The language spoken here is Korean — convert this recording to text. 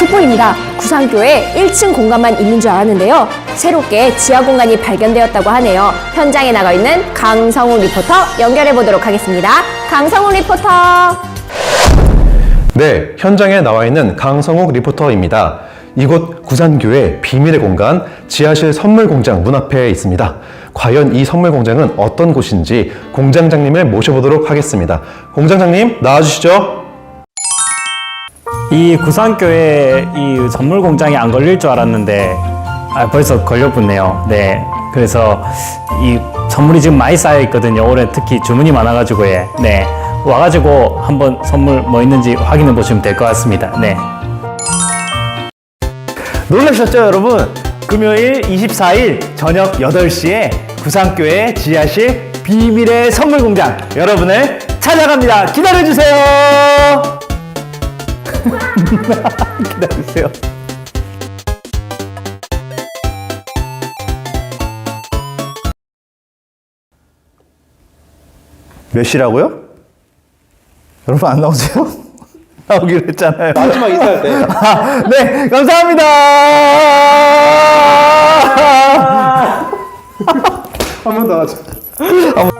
속보입니다. 구산교에 1층 공간만 있는 줄 알았는데요. 새롭게 지하 공간이 발견되었다고 하네요. 현장에 나가 있는 강성우 리포터 연결해 보도록 하겠습니다. 강성우 리포터. 네, 현장에 나와 있는 강성욱 리포터입니다. 이곳 구산교의 비밀의 공간 지하실 선물 공장 문 앞에 있습니다. 과연 이 선물 공장은 어떤 곳인지 공장장님을 모셔보도록 하겠습니다. 공장장님 나와주시죠. 이 구산교에 이 선물 공장이 안 걸릴 줄 알았는데 아, 벌써 걸려붙네요. 네. 그래서 이 선물이 지금 많이 쌓여 있거든요. 올해 특히 주문이 많아가지고 예. 네. 와가지고 한번 선물 뭐 있는지 확인해 보시면 될 것 같습니다. 네. 놀라셨죠, 여러분? 금요일 24일 저녁 8시에 구산교회 지하실 비밀의 선물 공장 여러분을 찾아갑니다. 기다려주세요. 기다리세요. 몇 시라고요? 여러분 안 나오세요? 나오기로 했잖아요. 마지막 인사할 때. 아, 네, 감사합니다. 아! 한번 더 하자.